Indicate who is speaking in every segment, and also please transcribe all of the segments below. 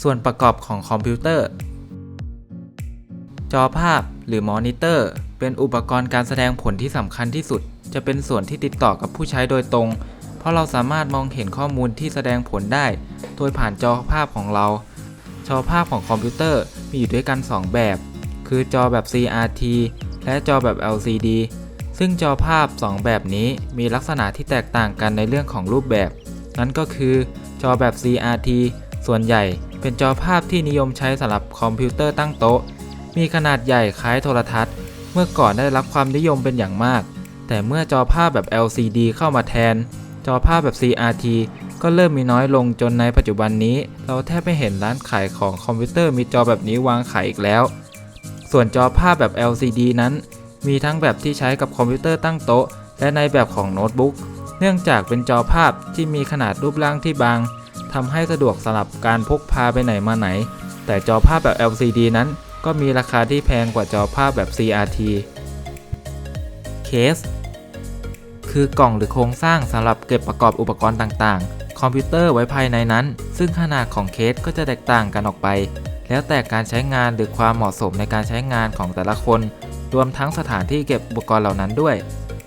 Speaker 1: ส่วนประกอบของคอมพิวเตอร์ จอภาพหรือมอนิเตอร์ เป็นอุปกรณ์การแสดงผลที่สำคัญที่สุด จะเป็นส่วนที่ติดต่อกับผู้ใช้โดยตรง เพราะเราสามารถมองเห็นข้อมูลที่แสดงผลได้ โดยผ่านจอภาพของเรา จอภาพของคอมพิวเตอร์มีอยู่ด้วยกัน 2 แบบ คือจอแบบ CRT และจอแบบ LCD ซึ่งจอภาพ 2 แบบนี้มีลักษณะที่แตกต่างกันในเรื่องของรูปแบบ นั่นก็คือจอแบบ CRT ส่วนใหญ่ เป็นจอภาพที่นิยมใช้สำหรับคอมพิวเตอร์ตั้งโต๊ะ มีขนาดใหญ่คล้ายโทรทัศน์ เมื่อก่อนได้รับความนิยมเป็นอย่างมาก แต่เมื่อจอภาพแบบ LCD เข้ามาแทน จอภาพแบบ CRT ก็เริ่มมีน้อยลงจนในปัจจุบันนี้ เราแทบไม่เห็นร้านขายของคอมพิวเตอร์มีจอแบบนี้วางขายอีกแล้ว ส่วนจอภาพแบบ LCD นั้น มีทั้งแบบที่ใช้กับคอมพิวเตอร์ตั้งโต๊ะ และในแบบของโน้ตบุ๊ก เนื่องจากเป็นจอภาพที่มีขนาดรูปร่างที่บาง ทำให้สะดวกสำหรับการพกพาไปไหนมาไหน แต่จอภาพแบบ LCD นั้น ก็มีราคาที่แพงกว่าจอภาพแบบ CRT เคส คือกล่องหรือโครงสร้างสำหรับเก็บประกอบอุปกรณ์ต่างๆ คอมพิวเตอร์ไว้ภายในนั้น ซึ่งขนาดของเคสก็จะแตกต่างกันออกไป แล้วแต่การใช้งานหรือความเหมาะสมในการใช้งานของแต่ละคน รวมทั้งสถานที่เก็บอุปกรณ์เหล่านั้นด้วย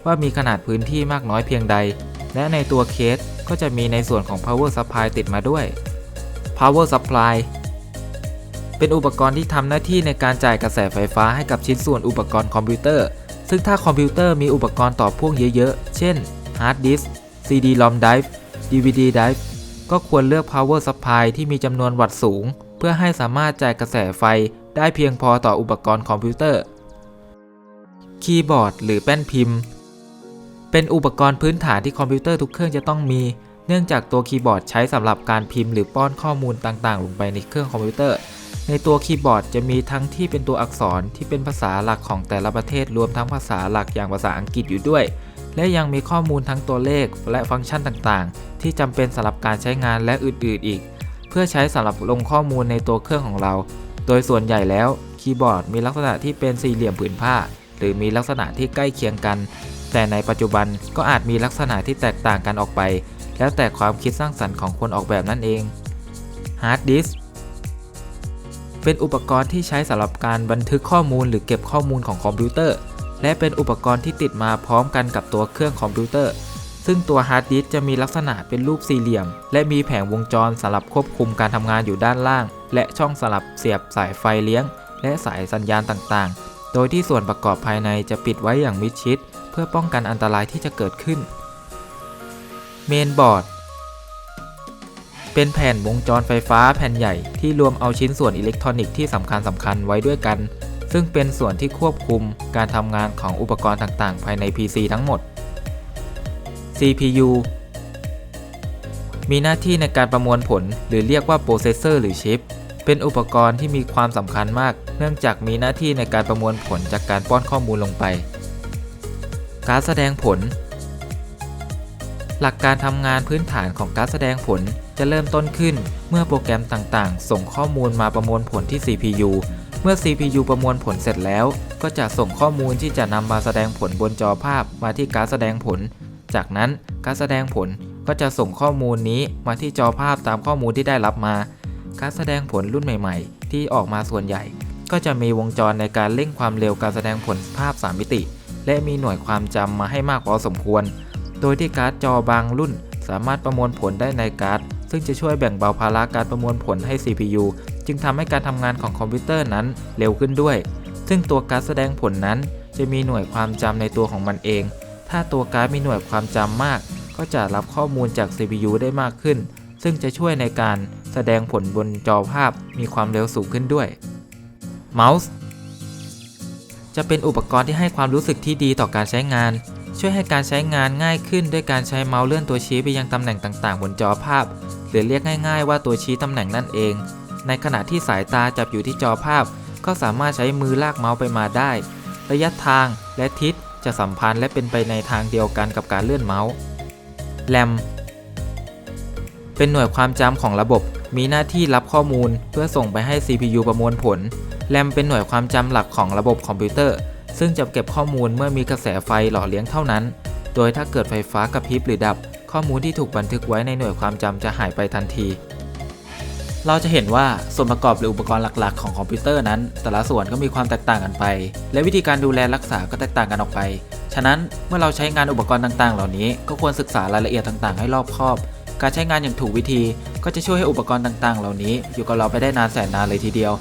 Speaker 1: ว่ามีขนาดพื้นที่มากน้อยเพียงใด และในตัวเคส ก็จะมีในส่วนของ power supply ติดมาด้วย power supply เป็นอุปกรณ์ที่ทำหน้าที่ในการจ่ายกระแสไฟฟ้าให้กับชิ้นส่วนอุปกรณ์คอมพิวเตอร์ ซึ่งถ้าคอมพิวเตอร์มีอุปกรณ์ต่อพ่วงเยอะๆ เช่น hard disk CD-ROM drive DVD drive ก็ควรเลือก power supply ที่มีจำนวนวัตต์สูง เพื่อให้สามารถจ่ายกระแสไฟได้เพียงพอต่ออุปกรณ์คอมพิวเตอร์ คีย์บอร์ด หรือแป้นพิมพ์ เป็นอุปกรณ์พื้นฐานที่คอมพิวเตอร์ทุกเครื่องจะต้องมี เนื่องจากตัวคีย์บอร์ดใช้สำหรับการพิมพ์หรือป้อนข้อมูลต่างๆ ลงไปในเครื่องคอมพิวเตอร์ ในตัวคีย์บอร์ดจะมีทั้งที่เป็นตัวอักษรที่เป็นภาษาหลักของแต่ละประเทศรวมทั้งภาษาหลักอย่างภาษาอังกฤษอยู่ด้วย และยังมีข้อมูลทั้งตัวเลขและฟังก์ชันต่างๆ ที่จำเป็นสำหรับการใช้งานและอื่นๆอีก เพื่อใช้สำหรับลงข้อมูลในตัวเครื่องของเรา โดยส่วนใหญ่แล้วคีย์บอร์ดมีลักษณะที่เป็นสี่เหลี่ยมผืนผ้า หรือมีลักษณะที่ใกล้เคียงกัน แต่ในปัจจุบันก็อาจมีลักษณะที่แตกต่างกันออกไป แล้วแต่ความคิดสร้างสรรค์ของคนออกแบบนั่นเอง Hard Disk เป็นอุปกรณ์ที่ใช้สำหรับการบันทึกข้อมูลหรือเก็บข้อมูลของคอมพิวเตอร์ และเป็นอุปกรณ์ที่ติดมาพร้อมกันกับตัวเครื่องคอมพิวเตอร์ ซึ่งตัวฮาร์ดดิสจะมีลักษณะเป็นรูปสี่เหลี่ยม และมีแผงวงจรสำหรับควบคุมการทำงานอยู่ด้านล่าง และช่องสลับเสียบสายไฟเลี้ยง และสายสัญญาณต่างๆ โดยที่ส่วนประกอบภายในจะปิดไว้อย่างมิดชิด เพื่อป้องกันอันตรายที่จะเกิดขึ้น เมนบอร์ด เป็นแผ่นวงจรไฟฟ้าแผ่นใหญ่ที่รวมเอาชิ้นส่วนอิเล็กทรอนิกส์ที่สำคัญสำคัญไว้ด้วยกัน ซึ่งเป็นส่วนที่ควบคุมการทำงานของอุปกรณ์ต่างๆ ภายใน PC ทั้งหมด CPU มีหน้าที่ในการประมวลผล หรือเรียกว่าโปรเซสเซอร์หรือชิป เป็นอุปกรณ์ที่มีความสำคัญมาก เนื่องจากมีหน้าที่ในการประมวลผลจากการป้อนข้อมูลลงไป การแสดงผล หลักการทำงานพื้นฐานของการแสดงผลจะเริ่มต้นขึ้นเมื่อโปรแกรมต่างๆ ส่งข้อมูลมาประมวลผลที่ CPU เมื่อ CPU ประมวลผลเสร็จแล้ว ก็จะส่งข้อมูลที่จะนำมาแสดงผลบนจอภาพมาที่การแสดงผล จากนั้นการแสดงผลก็จะส่งข้อมูลนี้มาที่จอภาพตามข้อมูลที่ได้รับมา การแสดงผลรุ่นใหม่ ๆ ที่ออกมาส่วนใหญ่ ก็จะมีวงจรในการเร่งความเร็วการแสดงผลภาพ 3 มิติ และมีหน่วยความจำมาให้มากพอสมควร โดยที่การ์ดจอบางรุ่นสามารถประมวลผลได้ในการ์ด ซึ่งจะช่วยแบ่งเบาภาระการประมวลผลให้ CPU จึงทำให้การทำงานของคอมพิวเตอร์นั้นเร็วขึ้นด้วย ซึ่งตัวการ์ดแสดงผลนั้น จะมีหน่วยความจำในตัวของมันเอง ถ้าตัวการ์ดมีหน่วยความจำมาก ก็จะรับข้อมูลจาก CPU ได้มากขึ้น ซึ่งจะช่วยในการแสดงผลบนจอภาพมีความเร็วสูงขึ้นด้วยเมาส์ จะเป็นอุปกรณ์ที่ให้ความรู้สึกที่ดีต่อการใช้งาน ช่วยให้การใช้งานง่ายขึ้นด้วยการใช้เมาส์เลื่อนตัวชี้ไปยังตำแหน่งต่างๆ บนจอภาพ หรือเรียกง่าย ๆ ว่าตัวชี้ตำแหน่งนั่นเอง ในขณะที่สายตาจับอยู่ที่จอภาพ ก็สามารถใช้มือลากเมาส์ไปมาได้ ระยะทางและทิศจะสัมพันธ์และเป็นไปในทางเดียวกันกับการเลื่อนเมาส์แรมเป็นหน่วยความจำของระบบ มีหน้าที่รับข้อมูลเพื่อส่งไปให้ CPU ประมวลผล แรมเป็นหน่วยความจำหลักของระบบคอมพิวเตอร์ ซึ่งจะเก็บข้อมูลเมื่อมีกระแสไฟหล่อเลี้ยงเท่านั้น โดยถ้าเกิดไฟฟ้ากระพริบหรือดับ ข้อมูลที่ถูกบันทึกไว้ในหน่วยความจำจะหายไปทันที เราจะเห็นว่าส่วนประกอบหรืออุปกรณ์หลักๆ ของคอมพิวเตอร์นั้น แต่ละส่วนก็มีความแตกต่างกันไป และวิธีการดูแลรักษาก็แตกต่างกันออกไป ฉะนั้นเมื่อเราใช้งานอุปกรณ์ต่างๆ เหล่านี้ก็ควรศึกษารายละเอียดต่างๆ ให้รอบคอบ การใช้งานอย่างถูกวิธี ก็จะช่วยให้อุปกรณ์ต่างๆ เหล่านี้ อยู่กับเราไปได้นานแสนนานเลยทีเดียว